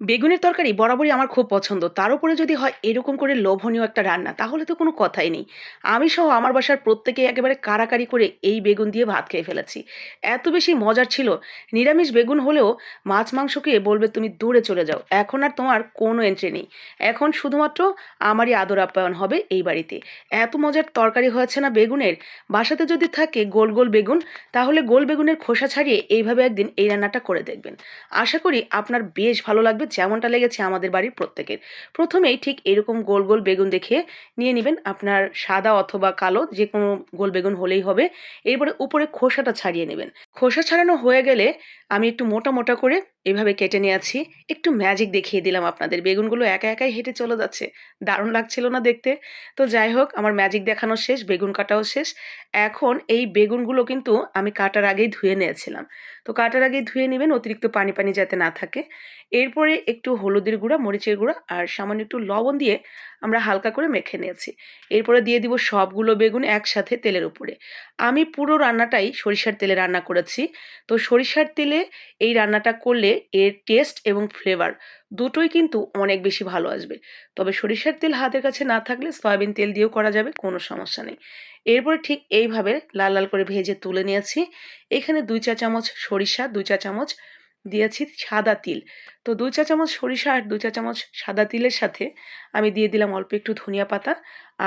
বেগুনের তরকারি বরাবরই আমার খুব পছন্দ। তার উপরে যদি হয় এরকম করে লোভনীয় একটা রান্না, তাহলে তো কোনো কথাই নেই। আমি সহ আমার বাসার প্রত্যেকে একেবারে কাড়াকাড়ি করে এই বেগুন দিয়ে ভাত খেয়ে ফেলেছি। এত বেশি মজার ছিল, নিরামিষ বেগুন হলেও মাছ-মাংসকে বলবে, "তুমি দূরে চলে যাও। এখন আর তোমার কোনো এন্ট্রি নেই। এখন শুধুমাত্র আমারই আদর আপ্যায়ন হবে এই বাড়িতে।" এত মজার তরকারি হয়েছে না বেগুনের, বাসাতে যদি থাকে গোল, গোল বেগুন, তাহলে গোল বেগুনের খোসা ছাড়িয়ে এইভাবে একদিন এই রান্নাটা করে দেখবেন। আশা করি আপনার বেশ ভালো লাগবে যেমনটা লেগেছে আমাদের বাড়ির প্রত্যেকের। প্রথমেই ঠিক এরকম গোল গোল বেগুন দেখে নিয়ে নেবেন আপনার সাদা অথবা কালো যে কোনো গোল বেগুন হলেই হবে। এরপরে উপরে খোসাটা ছাড়িয়ে নেবেন। খোসা ছাড়ানো হয়ে গেলে আমি একটু মোটা মোটা করে এভাবে কেটে নিয়েছি একটু ম্যাজিক দেখিয়ে দিলাম আপনাদের। বেগুনগুলো একা একাই হেঁটে চলে যাচ্ছে। দারুণ লাগছিল না দেখতে। তো যাই হোক, আমার ম্যাজিক দেখানো শেষ, বেগুন কাটাও শেষ। এখন এই বেগুনগুলো কিন্তু আমি কাটার আগেই ধুয়ে নিয়েছিলাম। তো কাটার আগেই ধুয়ে নেবেন, অতিরিক্ত পানি পানি যাতে না থাকে। এরপরে একটু হলুদের গুঁড়া, মরিচের গুঁড়া আর সামান্য একটু লবণ দিয়ে আমরা হালকা করে মেখে নিয়েছি। এরপরে দিয়ে দিব সবগুলো বেগুন একসাথে তেলের উপরে। আমি পুরো রান্নাটাই সরিষার তেলে রান্না করেছি। তো সরিষার তেলে এই রান্নাটা করলে এর টেস্ট এবং ফ্লেভার দুটোই কিন্তু অনেক বেশি ভালো আসবে। তবে সরিষার তেল হাতের কাছে না থাকলে সয়াবিন তেল দিয়েও করা যাবে, কোনো সমস্যা নেই। এরপরে ঠিক এইভাবে লাল লাল করে ভেজে তুলে নিয়েছি। এখানে দুই চা চামচ সরিষা, দুই চা চামচ দিয়েছি সাদা তিল। তো দুই চা চামচ সরিষা আর দুই চা চামচ সাদা তিলের সাথে আমি দিয়ে দিলাম অল্প একটু ধনিয়া পাতা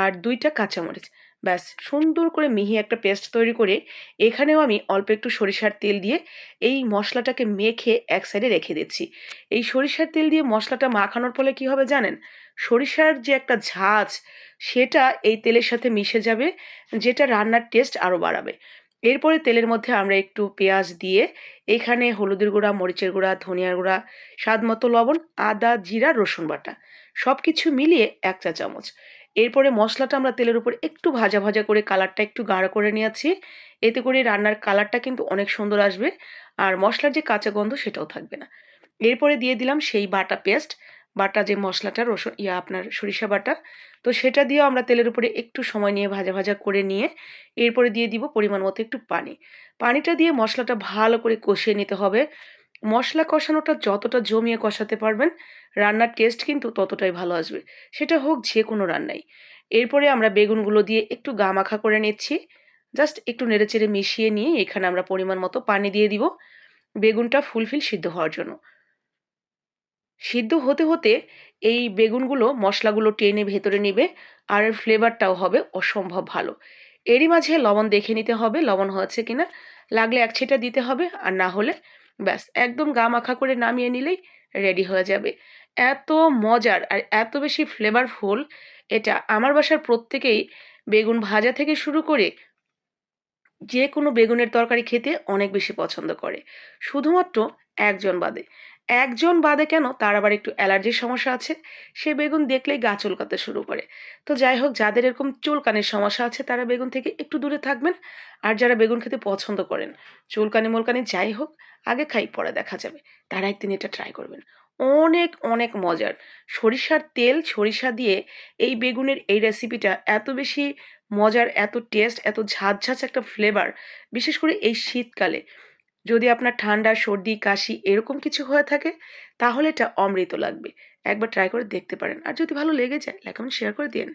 আর দুইটা কাঁচামরিচ। ব্যাস, সুন্দর করে মিহি একটা পেস্ট তৈরি করে এখানেও আমি অল্প একটু সরিষার তেল দিয়ে এই মশলাটাকে মেখে এক সাইডে রেখে দিচ্ছি। এই সরিষার তেল দিয়ে মশলাটা মাখানোর ফলে কি হবে জানেন? সরিষার যে একটা ঝাঁজ, সেটা এই তেলের সাথে মিশে যাবে, যেটা রান্নার টেস্ট আরও বাড়াবে। এরপরে তেলের মধ্যে আমরা একটু পেঁয়াজ দিয়ে এখানে হলুদের গুঁড়া, মরিচের গুঁড়া, ধনিয়ার গুঁড়া, স্বাদ মতো লবণ, আদা, জিরা, রসুন বাটা সব কিছু মিলিয়ে এক চা চামচ। এরপরে মশলাটা আমরা তেলের উপর একটু ভাজা ভাজা করে কালারটা একটু গাঢ় করে নিয়েছি। এতে করে রান্নার কালারটা কিন্তু অনেক সুন্দর আসবে। আর মশলার যে কাঁচা গন্ধ সেটাও থাকবে না। এরপরে দিয়ে দিলাম সেই বাটা পেস্ট। বাটা যে মশলাটা, রসুন, ইয়া আপনার সরিষা বাটা, তো সেটা দিয়েও আমরা তেলের উপরে একটু সময় নিয়ে ভাজা ভাজা করে নিয়ে এরপরে দিয়ে দিব পরিমাণ মতো একটু পানি। পানিটা দিয়ে মশলাটা ভালো করে কষিয়ে নিতে হবে। মশলা কষানোটা যতটা জমিয়ে কষাতে পারবেন, রান্নার টেস্ট কিন্তু ততটাই ভালো আসবে। সেটা হোক যে কোনো রান্নাই। এরপরে আমরা বেগুনগুলো দিয়ে একটু গা মাখা করে নিচ্ছি। জাস্ট একটু নেড়েচেড়ে মিশিয়ে নিয়ে এখানে আমরা পরিমাণ মতো পানি দিয়ে দিব। বেগুনটা ফুলফিল সিদ্ধ হওয়ার জন্য। সিদ্ধ হতে হতে এই বেগুনগুলো মশলাগুলো টেনে ভেতরে নেবে আর এর ফ্লেভারটাও হবে অসম্ভব ভালো। এরই মাঝে লবণ দেখে নিতে হবে, লবণ হয়েছে কিনা, লাগলে এক ছেটা দিতে হবে আর না হলে ব্যাস, একদম গা মাখা করে নামিয়ে নিলেই রেডি হয়ে যাবে। এত মজার আর এত বেশি ফ্লেভারফুল এটা আমার বাসার প্রত্যেকেই বেগুন ভাজা থেকে শুরু করে যে কোনো বেগুনের তরকারি খেতে অনেক বেশি পছন্দ করে। শুধুমাত্র একজন বাদে। একজন বাদে কেন? তার আবার একটু অ্যালার্জির সমস্যা আছে। সে বেগুন দেখলেই গা চুলকাতে শুরু করে। তো যাই হোক, যাদের এরকম চুলকানির সমস্যা আছে, তারা বেগুন থেকে একটু দূরে থাকবেন। আর যারা বেগুন খেতে পছন্দ করেন, চুলকানি মুলকানি যাই হোক, আগে খাই, পরে দেখা যাবে। তারা একদিন এটা ট্রাই করবেন। অনেক অনেক মজার। সরিষার তেল, সরিষা দিয়ে এই বেগুনের এই রেসিপিটা এত বেশি মজার, এত টেস্ট এত ঝাঁঝ ঝাঁঝ একটা ফ্লেভার বিশেষ করে এই শীতকালে। যদি আপনার ঠান্ডা, সর্দি, কাশি এরকম কিছু হয়ে থাকে, তাহলে এটা অমৃত লাগবে। একবার ট্রাই করে দেখতে পারেন। আর যদি ভালো লেগে যায় লাইক কমেন্ট শেয়ার করে দিন